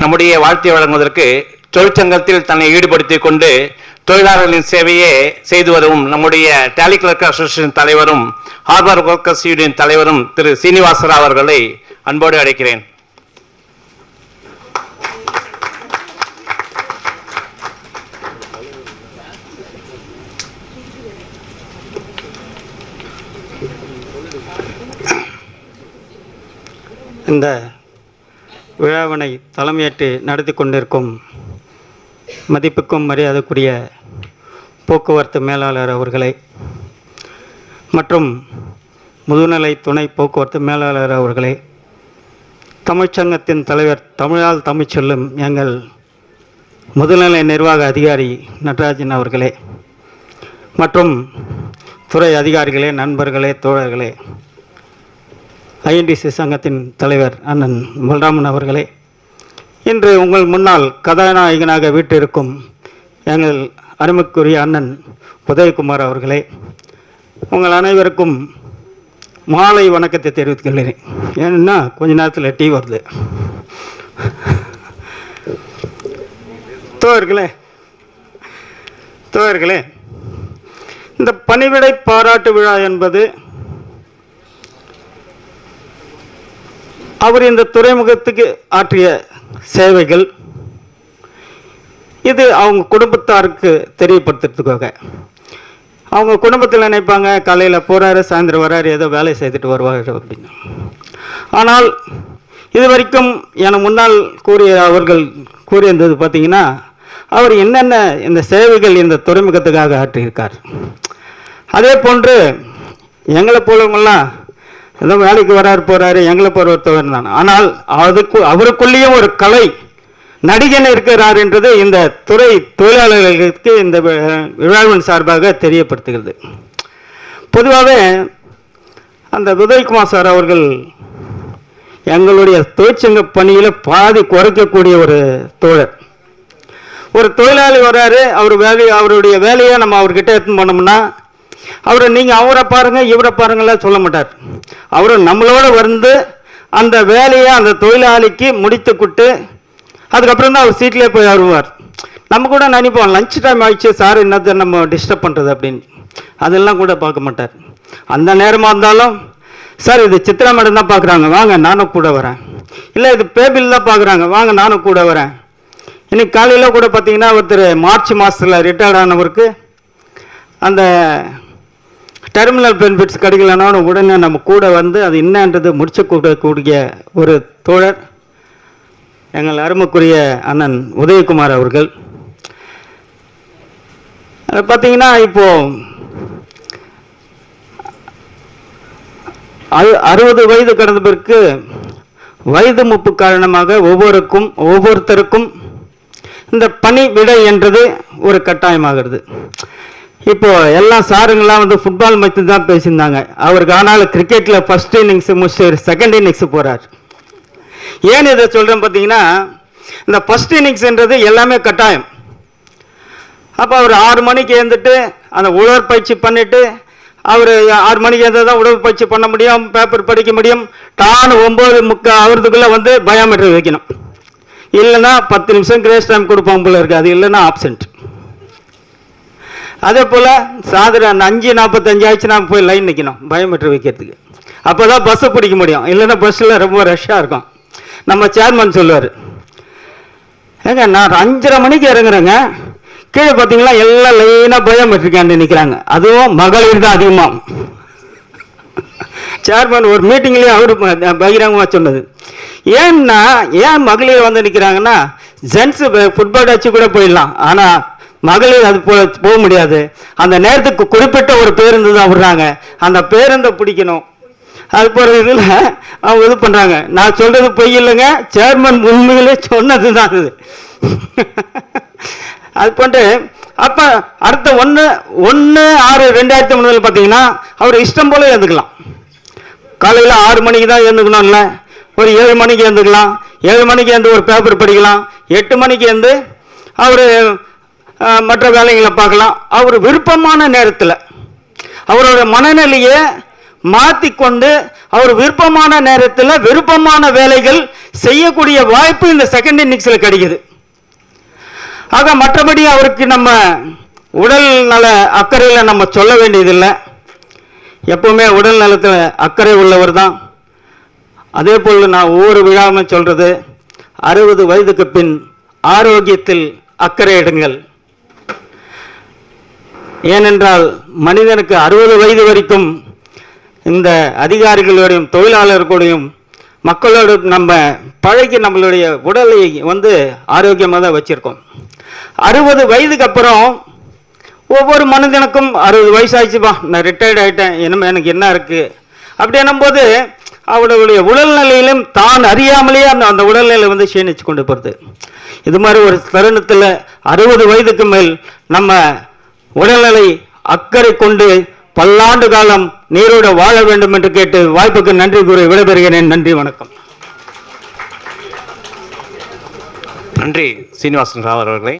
நம்முடைய வாழ்த்தை வழங்குவதற்கு தொழிற்சங்கத்தில் தன்னை ஈடுபடுத்திக் கொண்டு தொழிலாளர்களின் சேவையே செய்து வரும் நம்முடைய டேலி கிளர்க் அசோசியேஷன் தலைவரும் ஹார்பர் ஒர்க்கர்ஸ் யூனியன் தலைவரும் திரு சீனிவாசராவ் அவர்களை அன்போடு அழைக்கிறேன். இந்த விழாவினை தலைமையேற்று நடத்தி கொண்டிருக்கும் மதிப்புக்கும் மரியாதைக்குரிய போக்குவரத்து மேலாளர் அவர்களே மற்றும் முதுநிலை துணை போக்குவரத்து மேலாளர் அவர்களே தமிழ்ச்சங்கத்தின் தலைவர் தமிழால் தமிழ் சொல்லும் எங்கள் முதுநிலை நிர்வாக அதிகாரி நடராஜன் அவர்களே மற்றும் துறை அதிகாரிகளே நண்பர்களே தோழர்களே ஐஎன்டிசி சங்கத்தின் தலைவர் அண்ணன் பலராமன் அவர்களே இன்று உங்கள் முன்னால் கதாநாயகனாக வீட்டிருக்கும் எங்கள் அருமைக்குரிய அண்ணன் உதயகுமார் அவர்களே உங்கள் அனைவருக்கும் மாலை வணக்கத்தை தெரிவித்துக் கொள்கிறேன் ஏன்னா கொஞ்ச நேரத்தில் டீ வருது. தோர்களே தோர்களே இந்த பணிவிடை பாராட்டு விழா என்பது அவர் இந்த துறைமுகத்துக்கு ஆற்றிய சேவைகள் இது அவங்க குடும்பத்தாருக்கு தெரியப்படுத்துறதுக்காக. அவங்க குடும்பத்தில் நினைப்பாங்க காலையில் போகிறாரு சாயந்தரம் வராரு ஏதோ வேலை செய்துட்டு வருவார் அப்படின்னு. ஆனால் இது வரைக்கும் என முன்னால் கூறிய அவர்கள் கூறியிருந்தது பார்த்தீங்கன்னா அவர் என்னென்ன இந்த சேவைகள் இந்த துறைமுகத்துக்காக ஆற்றியிருக்கார். அதே போன்று எங்களை போலவங்களாம் ஏதோ வேலைக்கு வராரு போறாரு எங்களை பொறுத்தவர் தான். ஆனால் அதுக்கு அவருக்குள்ளேயும் ஒரு கலை நடிகன் இருக்கிறார் என்றது இந்த துறை தொழிலாளர்களுக்கு இந்த விழாவின் சார்பாக தெரியப்படுத்துகிறது. பொதுவாகவே அந்த உதயகுமார் சார் அவர்கள் எங்களுடைய தொழிற்சங்க பணியில் பாதி குறைக்கக்கூடிய ஒரு தோழர். ஒரு தொழிலாளி வர்றாரு அவர் வேலையை அவருடைய வேலையை நம்ம அவர்கிட்ட எடுத்துன்னு பண்ணோம்னா அவரை நீங்கள் அவரை பாருங்கள் இவரை பாருங்கள்லாம் சொல்ல மாட்டார். அவரும் நம்மளோட வந்து அந்த வேலையை அந்த தொழிலாளிக்கு முடித்து கொடுத்து அதுக்கப்புறம் தான் அவர் சீட்லேயே போய் வருவார். நம்ம கூட நினைப்போம் லஞ்ச் டைம் ஆயிடுச்சு சார் என்னத்தை நம்ம டிஸ்டர்ப் பண்ணுறது அப்படின்னு. அதெல்லாம் கூட பார்க்க மாட்டார். அந்த நேரமாக இருந்தாலும் சார் இது சித்ரா மேடம் தான் பார்க்குறாங்க வாங்க நானும் கூட வரேன். இல்லை இது பேபிள் தான் பார்க்குறாங்க வாங்க நானும் கூட வரேன். இன்னைக்கு காலையில் கூட பார்த்தீங்கன்னா ஒருத்தர் மார்ச் மாதத்தில் ரிட்டையர்ட் ஆனவருக்கு அந்த டெர்மினல் பெனிஃபிட்ஸ் கிடைக்கலனாலும் உடனே நம்ம கூட வந்து அது என்னன்றது முடிச்சு கொடுக்கக்கூடிய ஒரு தோழர் எங்கள் அருமைக்குரிய அண்ணன் உதயகுமார் அவர்கள். பார்த்தீங்கன்னா இப்போ அறு அறுபது வயது கடந்த பிறகு வயது முப்பு காரணமாக ஒவ்வொருக்கும் ஒவ்வொருத்தருக்கும் இந்த பணி விடை என்றது ஒரு கட்டாயமாகிறது. இப்போ எல்லாம் சாருங்களாம் வந்து ஃபுட்பால் மட்டும் தான் பேசியிருந்தாங்க. அவருக்கு ஆனால் கிரிக்கெட்டில் ஃபர்ஸ்ட் இன்னிங்ஸ் முடிச்சு செகண்ட் இன்னிங்ஸ் போகிறார் ஏன் இதை சொல்கிறேன் பார்த்தீங்கன்னா இந்த ஃபர்ஸ்ட் இன்னிங்ஸ்ன்றது எல்லாமே கட்டாயம். அப்போ அவர் ஆறு மணிக்கு எழுந்துட்டு அந்த உடற்பயிற்சி பண்ணிவிட்டு அவர் ஆறு மணிக்கு எழுந்து தான் உடற்பயிற்சி பண்ண முடியும் பேப்பர் படிக்க முடியும். டான் ஒம்பது முக்கால் அவரதுக்குள்ளே வந்து பயோமெட்ரிக் வைக்கணும். இல்லைன்னா பத்து நிமிஷம் கிரேஸ் டைம் கொடுப்பாங்க போல இருக்குது அது இல்லைன்னா ஆப்சென்ட் அதே போல் சாயந்தரம் அந்த அஞ்சு நாற்பத்தஞ்சு ஆச்சுன்னா போய் லைன் நிற்கணும் பயோமெட்ரிக் வைக்கிறதுக்கு. அப்போ தான் பஸ்ஸை பிடிக்க முடியும். இல்லைன்னா பஸ்ஸில் ரொம்ப ரஷ்ஷாக இருக்கும். நம்ம சேர்மன் சொல்லுவார் ஏங்க நான் அஞ்சரை மணிக்கு இறங்குறேங்க. கீழே பார்த்தீங்கன்னா எல்லாம் லைனாக பயோமெட்ரிக்காண்டு நிற்கிறாங்க அதுவும் மகளிர் தான் அதிகமாக சேர்மன் ஒரு மீட்டிங்லேயே அவரு பகிரங்கமாக சொன்னது. ஏன்னா ஏன் மகளிர் வந்து நிற்கிறாங்கன்னா ஜென்ஸு ஃபுட்பால் அடிச்சு கூட போயிடலாம். ஆனால் மகளிர் அது போ போக முடியாது. அந்த நேரத்துக்கு குறிப்பிட்ட ஒரு பேருந்து தான் விடுறாங்க. அந்த பேருந்தை பிடிக்கணும். அது போகிற இதில் அவங்க இது பண்ணுறாங்க நான் சொல்கிறது பொய் இல்லைங்க. சேர்மன் உண்மையிலே சொன்னது தான் அது அது போட்டு அப்போ அடுத்த ஒன்று ஒன்று ஆறு ரெண்டாயிரத்தி மூணுல பார்த்தீங்கன்னா அவர் இஷ்டம் போல எழுந்துக்கலாம் காலையில் ஆறு மணிக்கு தான் எழுந்துக்கணும்ல. ஒரு ஏழு மணிக்கு எழுந்துக்கலாம். ஏழு மணிக்கு எழுந்து ஒரு பேப்பர் படிக்கலாம். எட்டு மணிக்கு எழுந்து அவர் மற்ற வேலைகளை பார்க்கலாம். அவர் விருப்பமான நேரத்தில் அவரோட மனநிலையை மாற்றிக்கொண்டு அவர் விருப்பமான நேரத்தில் விருப்பமான வேலைகள் செய்யக்கூடிய வாய்ப்பு இந்த செகண்ட் இன்னிங்ஸில் கிடைக்குது. ஆக மற்றபடி அவருக்கு நம்ம உடல் நல அக்கறையில் நம்ம சொல்ல வேண்டியதில்லை. எப்பவுமே உடல் நலத்தில் அக்கறை உள்ளவர் தான். அதே போல் நான் ஒவ்வொரு விழாவும் சொல்கிறது அறுபது வயதுக்கு பின் ஆரோக்கியத்தில் அக்கறை எடுங்கள். ஏனென்றால் மனிதனுக்கு அறுபது வயது வரைக்கும் இந்த அதிகாரிகளோடையும் தொழிலாளர்களோடையும் மக்களோடு நம்ம பழகி நம்மளுடைய உடலை வந்து ஆரோக்கியமாக தான் வச்சுருக்கோம். அறுபது வயதுக்கு அப்புறம் ஒவ்வொரு மனிதனுக்கும் அறுபது வயசாச்சுப்பா நான் ரிட்டையர்ட் ஆகிட்டேன் இனிமே எனக்கு என்ன இருக்குது அப்படின்னும்போது அவளுடைய உடல்நிலையிலும் தான் அறியாமலேயே அந்த அந்த உடல்நிலை வந்து சீனிச்சு கொண்டு போகிறது இது மாதிரி ஒரு தருணத்தில் அறுபது வயதுக்கு மேல் நம்ம உடல்நிலை அக்கறை கொண்டு பல்லாண்டு காலம் நீரோட வாழ வேண்டும் என்று கேட்டு வாய்ப்புக்கு நன்றி கூறி விடைபெறுகிறேன். நன்றி வணக்கம். நன்றி சீனிவாசன் ராவ் அவர்களே.